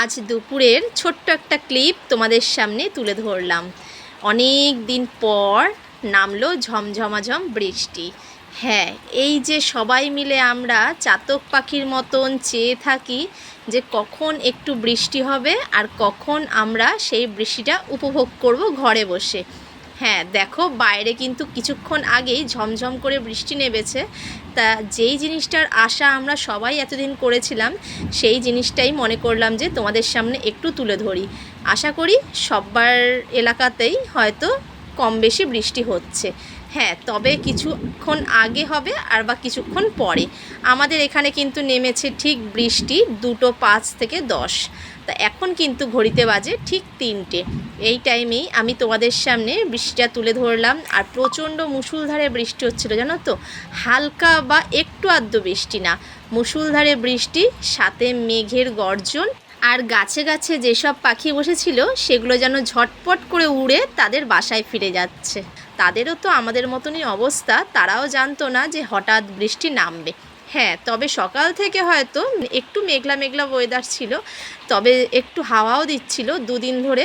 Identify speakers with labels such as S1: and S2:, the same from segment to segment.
S1: আজ দুপুরের ছোট্ট একটা ক্লিপ তোমাদের সামনে তুলে ধরলাম। অনেক দিন পর নামলো ঝমঝমাঝম বৃষ্টি। হ্যাঁ এই যে সবাই মিলে আমরা চাতক পাখির মতন চেয়ে থাকি যে কখন একটু বৃষ্টি হবে আর কখন আমরা সেই বৃষ্টিটা উপভোগ করব ঘরে বসে। হ্যাঁ দেখো বাইরে কিন্তু কিছুক্ষণ আগেই ঝমঝম করে বৃষ্টি নেমেছে। তা যেই জিনিসটার আশা আমরা সবাই এতদিন করেছিলাম, সেই জিনিসটাই মনে করলাম যে তোমাদের সামনে একটু তুলে ধরি। আশা করি সবার এলাকাতেই হয়তো কম বেশি বৃষ্টি হচ্ছে। হ্যাঁ তবে কিছুক্ষণ আগে হবে আর বা কিছুক্ষণ পরে। আমাদের এখানে কিন্তু নেমেছে ঠিক বৃষ্টি দুটো পাঁচ থেকে দশ। তা এখন কিন্তু ঘড়িতে বাজে ঠিক তিনটে। এই টাইমেই আমি তোমাদের সামনে বৃষ্টিটা তুলে ধরলাম আর প্রচণ্ড মুষলধারে বৃষ্টি হচ্ছিল, জানো তো? হালকা বা একটু আধটু বৃষ্টি না। মুষলধারে বৃষ্টি, সাথে মেঘের গর্জন আর গাছে গাছে যেসব পাখি বসেছিল, সেগুলো যেন ঝটপট করে উড়ে তাদের বাসায় ফিরে যাচ্ছে। তাদেরও তো আমাদের মতনই অবস্থা, তারাও জানতো না যে হঠাৎ বৃষ্টি নামবে। হ্যাঁ তবে সকাল থেকে হয়তো একটু মেঘলা মেঘলা ওয়েদার ছিল, তবে একটু হাওয়াও দিচ্ছিল দুদিন ধরে।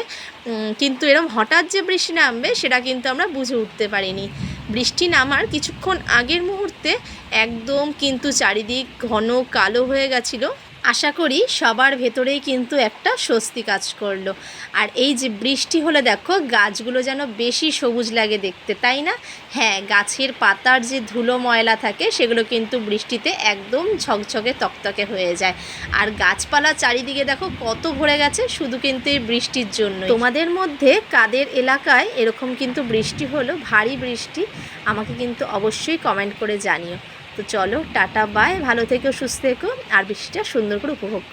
S1: কিন্তু এরম হঠাৎ যে বৃষ্টি নামবে সেটা কিন্তু আমরা বুঝে উঠতে পারিনি। বৃষ্টি নামার কিছুক্ষণ আগের মুহূর্তে একদম কিন্তু চারিদিক ঘন কালো হয়ে গেছিল। আশা করি সবার ভেতরেই কিন্তু একটা স্বস্তি কাজ করল। আর এই যে বৃষ্টি হলে দেখো, গাছগুলো যেন বেশি সবুজ লাগে দেখতে, তাই না? হ্যাঁ গাছের পাতার যে ধুলো ময়লা থাকে, সেগুলো কিন্তু বৃষ্টিতে একদম ঝকঝকে তকতকে হয়ে যায়। আর গাছপালা চারিদিকে দেখো কত ভরে গেছে, শুধু কিন্তু এই বৃষ্টির জন্য তোমাদের মধ্যে কাদের এলাকায় এরকম কিন্তু বৃষ্টি হলো, ভারী বৃষ্টি, আমাকে কিন্তু অবশ্যই কমেন্ট করে জানিও। তো চলো টাটা বাই ভালো থেকো সুস্থ থেকো আর বৃষ্টিটা সুন্দর করে উপভোগ।